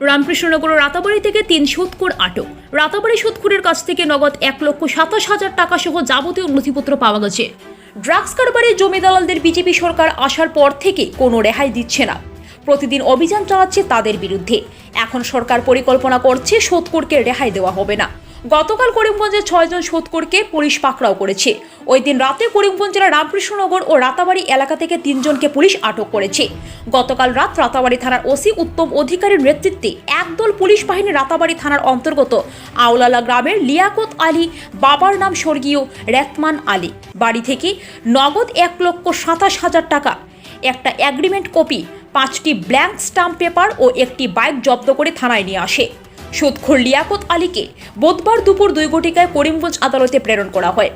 রামকৃষ্ণনগর রাতাবাড়ি থেকে তিন সুৎকুর আটক রাতাবাড়ি সুৎকুরের কাছ থেকে নগদ এক লক্ষ সাতাশ হাজার টাকা সহ যাবতীয় নথিপত্র পাওয়া গেছে। ড্রাগস কারবারে জমি দালালদের বিজেপি সরকার আসার পর থেকে কোনো রেহাই দিচ্ছে না। প্রতিদিন অভিযান চালাচ্ছে তাদের বিরুদ্ধে। এখন সরকার পরিকল্পনা করছে সোদকুরকে রেহাই দেওয়া হবে না। গতকাল করিমগঞ্জে ছয়জন সোদকোরকে পুলিশ পাকড়াও করেছে। ওই দিন রাতে করিমগঞ্জ জেলার রামকৃষ্ণনগর ও রাতাবাড়ি এলাকা থেকে তিনজনকে পুলিশ আটক করেছে। গতকাল রাত রাতাবাড়ি থানার ওসি উত্তম অধিকারীর নেতৃত্বে একদল পুলিশ বাহিনী রাতাবাড়ি থানার অন্তর্গত আওলালা গ্রামের লিয়াকত আলী, বাবার নাম স্বর্গীয় রেতমান আলী। বাড়ি থেকে নগদ এক লক্ষ সাতাশ হাজার টাকা, একটা অ্যাগ্রিমেন্ট কপি পাঁচটি ব্ল্যাঙ্ক স্টাম্প পেপার ও একটি বাইক জব্দ করে থানায় নিয়ে আসে। সুদখোর লিয়াকত আলীকে বুধবার দুপুর দুই ঘটিকায় করিমগঞ্জ আদালতে প্রেরণ করা হয়।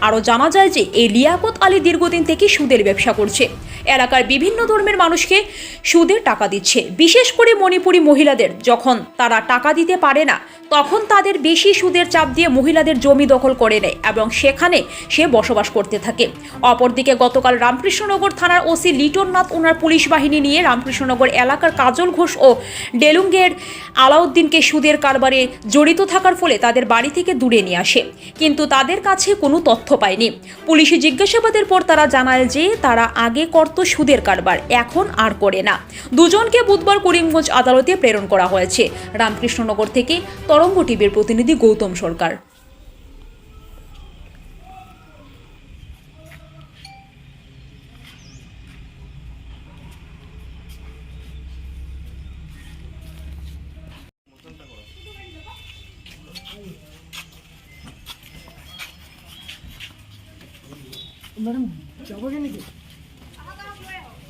আরও জানা যায় যে, এই লিয়াকত আলী দীর্ঘদিন থেকে সুদের ব্যবসা করছে। এলাকার বিভিন্ন ধর্মের মানুষকে সুদের টাকা দিচ্ছে। বিশেষ করে মণিপুরি মহিলাদের, যখন তারা টাকা দিতে পারে না, তখন তাদের বেশি সুদের চাপ দিয়ে মহিলাদের জমি দখল করে নেয় এবং সেখানে সে বসবাস করতে থাকে। অপরদিকে গতকাল রামকৃষ্ণনগর থানার ওসি লিটন নাথ ওনার পুলিশ বাহিনী নিয়ে রামকৃষ্ণনগর এলাকার কাজল ঘোষ ও ডেলুঙ্গের আলাউদ্দিনকে সুদের কারবারে জড়িত থাকার ফলে তাদের বাড়ি থেকে দূরে নিয়ে আসে। কিন্তু তাদের কাছে কোনো তথ্য পায়নি। পুলিশি জিজ্ঞাসাবাদের পর তারা জানায় যে তারা আগে করত সুদের কারবার। এখন আর করে না। দুজনকে বুধবার করিমগঞ্জ আদালতে প্রেরণ করা হয়েছে। রামকৃষ্ণনগর থেকে তরঙ্গ টিভির প্রতিনিধি গৌতম সরকার। ম্যাডাম, যাব নাকি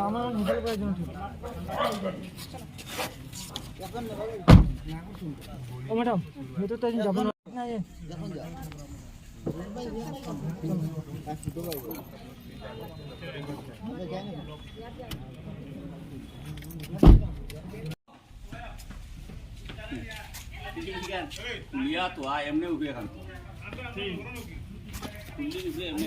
আমার নিজের ঠিক ও ম্যাডাম ভেতর তো একদিন যাব না। এমনি উঠে খান খুললি উঠে এমনি